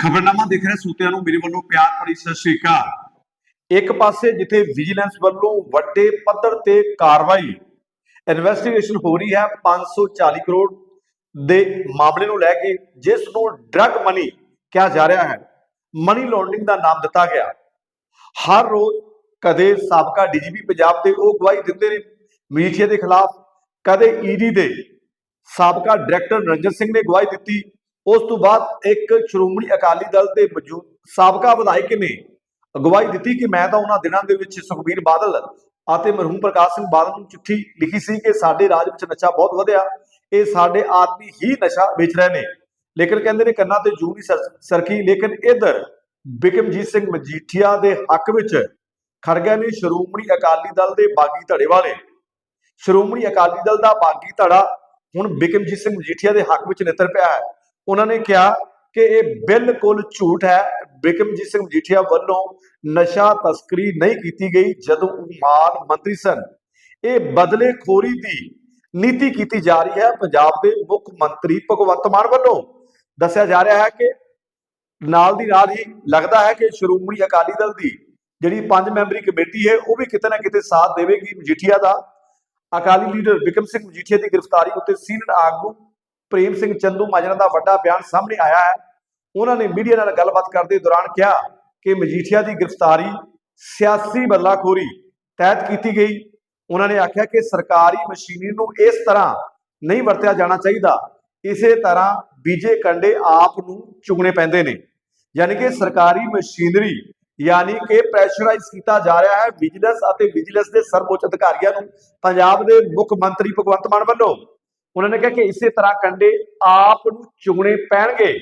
ਖਬਰਨਾਮਾ ਦੇਖ ਰਹੇ ਸੂਤਿਆਂ ਨੂੰ, ਮੇਰੇ ਵੱਲੋਂ ਪਿਆਰ ਭਰੀ ਸਤਿ ਸ਼੍ਰੀ ਅਕਾਲ। ਇੱਕ ਪਾਸੇ ਜਿੱਥੇ ਵਿਜੀਲੈਂਸ ਵੱਲੋਂ ਵੱਡੇ ਪੱਧਰ ਤੇ ਕਾਰਵਾਈ ਇਨਵੈਸਟੀਗੇਸ਼ਨ ਹੋ ਰਹੀ ਹੈ 540 ਕਰੋੜ ਦੇ ਮਾਮਲੇ ਨੂੰ ਲੈ ਕੇ, ਜਿਸ ਨੂੰ ਡਰੱਗ ਮਨੀ ਕਿਹਾ ਜਾ ਰਿਹਾ ਹੈ। ਮਨੀ ਲਾਂਡਰਿੰਗ ਦਾ ਨਾਮ ਦਿੱਤਾ ਗਿਆ। ਹਰ ਰੋਜ਼ ਕਦੇ ਸਾਬਕਾ ਡੀਜੀਪੀ ਪੰਜਾਬ ਤੇ ਉਹ ਗਵਾਹੀ ਦਿੰਦੇ ਨੇ ਮਜੀਠੀਆ ਦੇ ਖਿਲਾਫ। ਕਦੇ ਈਡੀ ਦੇ ਸਾਬਕਾ ਡਾਇਰੈਕਟਰ ਰੰਜਨ ਸਿੰਘ ਨੇ ਗਵਾਹੀ ਦਿੱਤੀ। ਉਸ ਤੋਂ ਬਾਅਦ ਇੱਕ ਸ਼੍ਰੋਮਣੀ ਅਕਾਲੀ ਦਲ ਦੇ ਮੌਜੂਦ ਸਾਬਕਾ ਵਿਧਾਇਕ ਨੇ ਅਗਵਾਈ ਦਿੱਤੀ ਕਿ ਮੈਂ ਤਾਂ ਉਹਨਾਂ ਦਿਨਾਂ ਦੇ ਵਿੱਚ ਸੁਖਬੀਰ ਬਾਦਲ ਅਤੇ ਮਰਹੂਮ ਪ੍ਰਕਾਸ਼ ਸਿੰਘ ਬਾਦਲ ਨੂੰ ਚਿੱਠੀ ਲਿਖੀ ਸੀ ਕਿ ਸਾਡੇ ਰਾਜ ਵਿੱਚ ਨਸ਼ਾ ਬਹੁਤ ਵਧਿਆ, ਇਹ ਸਾਡੇ ਆਦਮੀ ਹੀ ਨਸ਼ਾ ਵੇਚ ਰਹੇ ਨੇ। ਲੇਕਿਨ ਕਹਿੰਦੇ ਨੇ ਕੰਨਾਂ ਤੇ ਜੂ ਨਹੀਂ ਸਰ- ਸਰਕੀ, ਲੇਕਿਨ ਇਧਰ ਬਿਕਮਜੀਤ ਸਿੰਘ ਮਜੀਠੀਆ ਦੇ ਹੱਕ ਵਿੱਚ ਖੜ ਗਏ ਨੇ ਸ਼੍ਰੋਮਣੀ ਅਕਾਲੀ ਦਲ ਦੇ ਬਾਗੀ ਧੜੇ ਵਾਲੇ। ਸ਼੍ਰੋਮਣੀ ਅਕਾਲੀ ਦਲ ਦਾ ਬਾਗੀ ਧੜਾ ਹੁਣ ਬਿਕਮਜੀਤ ਸਿੰਘ ਮਜੀਠੀਆ ਦੇ ਹੱਕ ਵਿੱਚ ਨਿੱਤਰ ਪਿਆ ਹੈ। ਉਹਨਾਂ ਨੇ ਕਿਹਾ ਕਿ ਇਹ ਬਿਲਕੁਲ ਝੂਠ ਹੈ। ਬਿਕਮਜੀਤ ਸਿੰਘ ਮਜੀਠੀਆ ਵੱਲੋਂ ਨਸ਼ਾ ਤਸਕਰੀ ਨਹੀਂ ਕੀਤੀ ਗਈ ਜਦੋਂ ਉਹ ਮਾਨ ਮੰਤਰੀ ਸਨ। ਇਹ ਬਦਲੇਖੋਰੀ ਦੀ ਨੀਤੀ ਕੀਤੀ ਜਾ ਰਹੀ ਹੈ ਪੰਜਾਬ ਦੇ ਮੁੱਖ ਮੰਤਰੀ ਭਗਵੰਤ ਮਾਨ ਵੱਲੋਂ। ਦੱਸਿਆ ਜਾ ਰਿਹਾ ਹੈ ਕਿ ਨਾਲ ਦੀ ਨਾਲ ਹੀ ਲੱਗਦਾ ਹੈ ਕਿ ਸ਼੍ਰੋਮਣੀ ਅਕਾਲੀ ਦਲ ਦੀ ਜਿਹੜੀ ਪੰਜ ਮੈਂਬਰੀ ਕਮੇਟੀ ਹੈ, ਉਹ ਵੀ ਕਿਤੇ ਨਾ ਕਿਤੇ ਸਾਥ ਦੇਵੇਗੀ। ਮਜੀਠੀਆ ਦਾ ਅਕਾਲੀ ਲੀਡਰ ਬਿਕਮ ਸਿੰਘ ਮਜੀਠੀਆ ਦੀ ਗ੍ਰਿਫਤਾਰੀ ਉੱਤੇ ਸੀਨੀਅਰ ਆਗੂ ਪ੍ਰੇਮ ਸਿੰਘ ਚੰਦੂ ਮਾਜਰਾ ਦਾ ਵੱਡਾ ਬਿਆਨ ਸਾਹਮਣੇ ਆਇਆ ਹੈ। ਉਹਨਾਂ ਨੇ ਮੀਡੀਆ ਨਾਲ ਗੱਲਬਾਤ ਕਰਦੇ ਦੌਰਾਨ ਕਿਹਾ ਕਿ ਮਜੀਠੀਆ ਦੀ ਗ੍ਰਿਫਤਾਰੀ ਸਿਆਸੀ ਬਦਲਾਖੋਰੀ ਤਹਿਤ ਕੀਤੀ ਗਈ। ਉਹਨਾਂ ਨੇ ਆਖਿਆ ਕਿ ਸਰਕਾਰੀ ਮਸ਼ੀਨਰੀ ਨੂੰ ਇਸ ਤਰ੍ਹਾਂ ਨਹੀਂ ਵਰਤਿਆ ਜਾਣਾ ਚਾਹੀਦਾ। ਇਸੇ ਤਰ੍ਹਾਂ ਬੀਜੇ ਕੰਡੇ ਆਪ ਨੂੰ ਚੁਗਣੇ ਪੈਂਦੇ ਨੇ। ਯਾਨੀ ਕਿ ਸਰਕਾਰੀ ਮਸ਼ੀਨਰੀ, ਯਾਨੀ ਕਿ ਪ੍ਰੈਸ਼ਰਾਈਜ਼ ਕੀਤਾ ਜਾ ਰਿਹਾ ਹੈ। ਵਿਜੀਲੈਂਸ ਅਤੇ ਵਿਜੀਲੈਂਸ ਦੇ ਸਰਵਉੱਚ ਅਧਿਕਾਰੀਆਂ ਨੂੰ ਪੰਜਾਬ ਦੇ ਮੁੱਖ ਮੰਤਰੀ ਭਗਵੰਤ ਮਾਨ ਵੱਲੋਂ ਉਹਨਾਂ ਨੇ ਕਿਹਾ ਕਿ ਇਸੇ ਤਰ੍ਹਾਂ ਕੰਡੇ ਆਪ ਨੂੰ ਚੁਗਣੇ ਪੈਣਗੇ।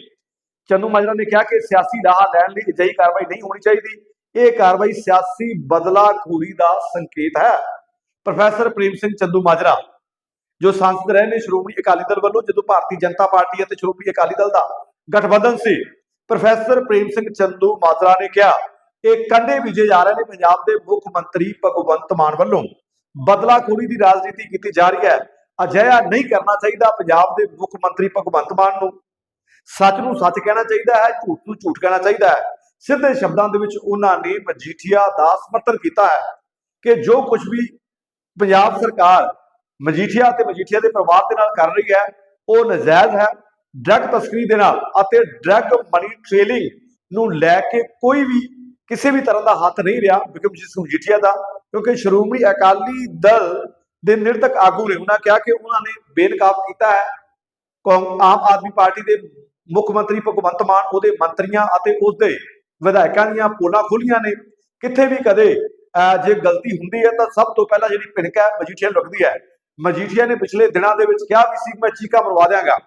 ਚੰਦੂ ਮਾਜਰਾ ਨੇ ਕਿਹਾ ਕਿ ਸਿਆਸੀ ਰਾਹ ਲੈਣ ਲਈ ਅਜਿਹੀ ਕਾਰਵਾਈ ਨਹੀਂ ਹੋਣੀ ਚਾਹੀਦੀ। ਇਹ ਕਾਰਵਾਈ ਸਿਆਸੀ ਬਦਲਾਖੋਰੀ ਦਾ ਸੰਕੇਤ ਹੈ। ਪ੍ਰੋਫੈਸਰ ਪ੍ਰੇਮ ਸਿੰਘ ਚੰਦੂ ਮਾਜਰਾ, ਜੋ ਸੰਸਦ ਰਹੇ ਨੇ ਸ਼੍ਰੋਮਣੀ ਅਕਾਲੀ ਦਲ ਵੱਲੋਂ ਜਦੋਂ ਭਾਰਤੀ ਜਨਤਾ ਪਾਰਟੀ ਅਤੇ ਸ਼੍ਰੋਮਣੀ ਅਕਾਲੀ ਦਲ ਦਾ ਗਠਬੰਧਨ ਸੀ, ਪ੍ਰੋਫੈਸਰ ਪ੍ਰੇਮ ਸਿੰਘ ਚੰਦੂ ਮਾਜਰਾ ਨੇ ਕਿਹਾ, ਇਹ ਕੰਡੇ ਵਿਜੇ ਜਾ ਰਹੇ ਨੇ ਪੰਜਾਬ ਦੇ ਮੁੱਖ ਮੰਤਰੀ ਭਗਵੰਤ ਮਾਨ ਵੱਲੋਂ। ਬਦਲਾਖੋਰੀ ਦੀ ਰਾਜਨੀਤੀ ਕੀਤੀ ਜਾ ਰਹੀ ਹੈ। ਅਜਿਹਾ ਨਹੀਂ ਕਰਨਾ ਚਾਹੀਦਾ ਪੰਜਾਬ ਦੇ ਮੁੱਖ ਮੰਤਰੀ ਭਗਵੰਤ ਮਾਨ ਨੂੰ। ਸੱਚ ਨੂੰ ਸੱਚ ਕਹਿਣਾ ਚਾਹੀਦਾ ਹੈ, ਝੂਠ ਨੂੰ ਝੂਠ ਕਹਿਣਾ ਚਾਹੀਦਾ ਹੈ। ਸਿੱਧੇ ਸ਼ਬਦਾਂ ਦੇ ਵਿੱਚ ਉਹਨਾਂ ਨੇ ਮਜੀਠੀਆ ਦਾ ਸਮਰਥਨ ਕੀਤਾ ਹੈ ਕਿ ਜੋ ਕੁਝ ਵੀ ਪੰਜਾਬ ਸਰਕਾਰ ਮਜੀਠੀਆ ਤੇ ਮਜੀਠੀਆ ਦੇ ਪਰਿਵਾਰ ਦੇ ਨਾਲ ਕਰ ਰਹੀ ਹੈ, ਉਹ ਨਜਾਇਜ਼ ਹੈ। ਡਰੱਗ ਤਸਕਰੀ ਦੇ ਨਾਲ ਅਤੇ ਡਰੱਗ ਮਨੀ ਟ੍ਰੇਲਿੰਗ ਨੂੰ ਲੈ ਕੇ ਕੋਈ ਵੀ ਕਿਸੇ ਵੀ ਤਰ੍ਹਾਂ ਦਾ ਹੱਥ ਨਹੀਂ ਰਿਹਾ ਬਿਕਮਜੀਤ ਸਿੰਘ ਮਜੀਠੀਆ ਦਾ, ਕਿਉਂਕਿ ਸ਼੍ਰੋਮਣੀ ਅਕਾਲੀ ਦਲ ਦੇ ਨਿਰਤਕ ਆਗੂ ਨੇ ਉਹਨਾਂ ਕਿਹਾ ਕਿ ਉਹਨਾਂ ਨੇ ਬੇਨਕਾਬ ਕੀਤਾ ਹੈ। ਆਮ ਆਦਮੀ ਪਾਰਟੀ ਦੇ ਮੁੱਖ ਮੰਤਰੀ ਭਗਵੰਤ ਮਾਨ, ਉਹਦੇ ਮੰਤਰੀਆਂ ਅਤੇ ਉਸਦੇ ਵਿਧਾਇਕਾਂ ਦੀਆਂ ਪੋਲਾਂ ਖੁੱਲੀਆਂ ਨੇ। ਕਿੱਥੇ ਵੀ ਕਦੇ ਜੇ ਗਲਤੀ ਹੁੰਦੀ ਹੈ ਤਾਂ ਸਭ ਤੋਂ ਪਹਿਲਾਂ ਜਿਹੜੀ ਭਿਣਕ ਹੈ, ਮਜੀਠੀਆ ਨੂੰ ਲੱਗਦੀ ਹੈ। ਮਜੀਠੀਆ ਨੇ ਪਿਛਲੇ ਦਿਨਾਂ ਦੇ ਵਿੱਚ ਕਿਹਾ ਵੀ ਸੀ, ਮੈਂ ਚੀਕਾ ਮਰਵਾ ਦਿਆਂਗਾ।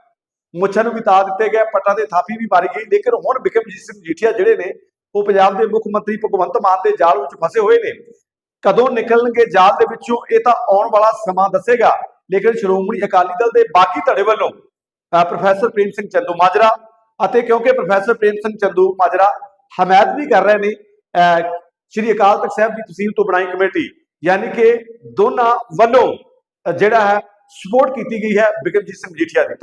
ਮੁੱਛਾਂ ਨੂੰ ਵੀ ਦਿੱਤੇ ਗਏ, ਪੱਟਾਂ ਦੇ ਥਾਪੀ ਵੀ ਮਾਰੀ ਗਈ। ਲੇਕਿਨ ਹੁਣ ਬਿਕਮਜੀਤ ਸਿੰਘ ਮਜੀਠੀਆ ਜਿਹੜੇ ਨੇ, ਉਹ ਪੰਜਾਬ ਦੇ ਮੁੱਖ ਮੰਤਰੀ ਭਗਵੰਤ ਮਾਨ ਦੇ ਜਾਲ ਵਿੱਚ ਫਸੇ ਹੋਏ ਨੇ। ਕਦੋਂ ਨਿਕਲਣਗੇ ਜਾਲ ਦੇ ਵਿੱਚੋਂ ਇਹ ਤਾਂ ਆਉਣ ਵਾਲਾ ਸਮਾਂ ਦੱਸੇਗਾ। ਲੇਕਿਨ ਸ਼੍ਰੋਮਣੀ ਅਕਾਲੀ ਦਲ ਦੇ ਬਾਕੀ ਧੜੇ ਵੱਲੋਂ ਪ੍ਰੋਫੈਸਰ ਪ੍ਰੇਮ ਸਿੰਘ ਚੰਦੂ ਮਾਜਰਾ ਅਤੇ ਕਿਉਂਕਿ ਪ੍ਰੋਫੈਸਰ ਪ੍ਰੇਮ ਸਿੰਘ ਚੰਦੂ ਮਾਜਰਾ ਹਮਾਇਤ ਵੀ ਕਰ ਰਹੇ ਨੇ, ਅਹ ਸ਼੍ਰੀ ਅਕਾਲ ਤਖਤ ਸਾਹਿਬ ਦੀ ਤਹਿਸੀਲ ਤੋਂ ਬਣਾਈ ਕਮੇਟੀ, ਯਾਨੀ ਕਿ ਦੋਨਾਂ ਵੱਲੋਂ ਜਿਹੜਾ ਹੈ ਸਪੋਰਟ ਕੀਤੀ ਗਈ ਹੈ ਬਿਕਰਮਜੀਤ ਸਿੰਘ ਮਜੀਠੀਆ ਦੀ।